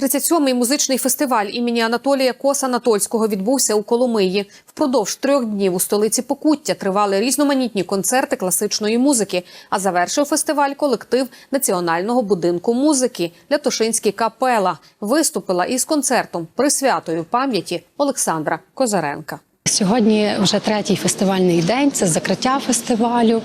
37-й музичний фестиваль імені Анатолія Коса Анатольського відбувся у Коломиї. Впродовж трьох днів у столиці Покуття тривали різноманітні концерти класичної музики. А завершив фестиваль колектив Національного будинку музики Лятошинський капела. Виступила із концертом присвятою пам'яті Олександра Козаренка. Сьогодні вже третій фестивальний день. Це закриття фестивалю.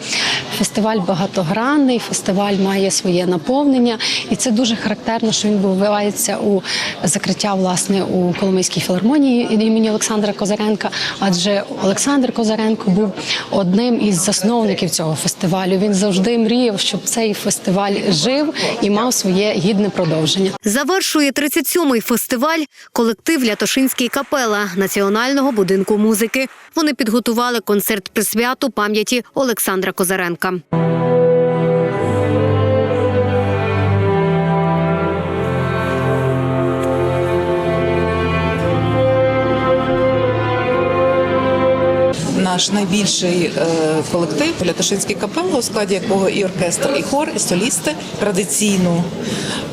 Фестиваль багатогранний, фестиваль має своє наповнення, і це дуже характерно, що він відбувається у закриття власне у Коломийській філармонії імені Олександра Козаренка. Адже Олександр Козаренко був одним із засновників цього фестивалю. Він завжди мріяв, щоб цей фестиваль жив і мав своє гідне продовження. Завершує 37-й фестиваль колектив Лятошинський капела Національного будинку музики. Вони підготували концерт присвяту пам'яті Олександра Козаренка. Наш найбільший е, колектив Лятошинський капелла, у складі якого і оркестр, і хор, і солісти традиційну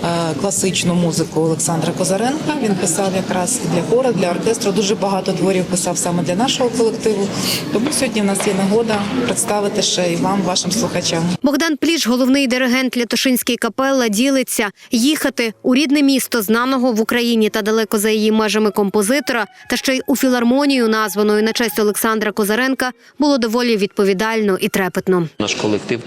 е, класичну музику Олександра Козаренка. Він писав якраз для хора, для оркестру. Дуже багато творів писав саме для нашого колективу. Тому сьогодні в нас є нагода представити ще і вам, вашим слухачам. Богдан Пліш, головний диригент Лятошинський капелла, ділиться їхати у рідне місто знаного в Україні та далеко за її межами композитора, та ще й у філармонію, названою на честь Олександра Козаренка, було доволі відповідально і трепетно. Наш колектив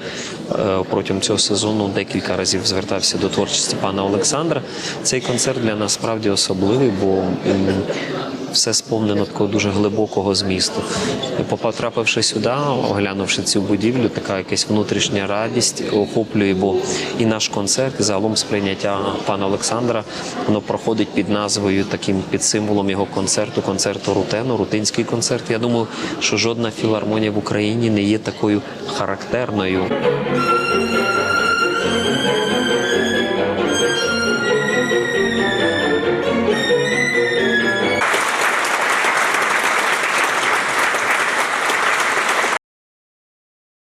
е, протягом цього сезону декілька разів звертався до творчості пана Олександра. Цей концерт для нас справді особливий, бо все сповнено такого дуже глибокого змісту. Потрапивши сюди, оглянувши цю будівлю, така якась внутрішня радість охоплює, бо і наш концерт, і загалом сприйняття пана Олександра, воно проходить під назвою таким під символом його концерту, концерту Рутену, рутинський концерт. Я думаю, що жодна філармонія в Україні не є такою характерною.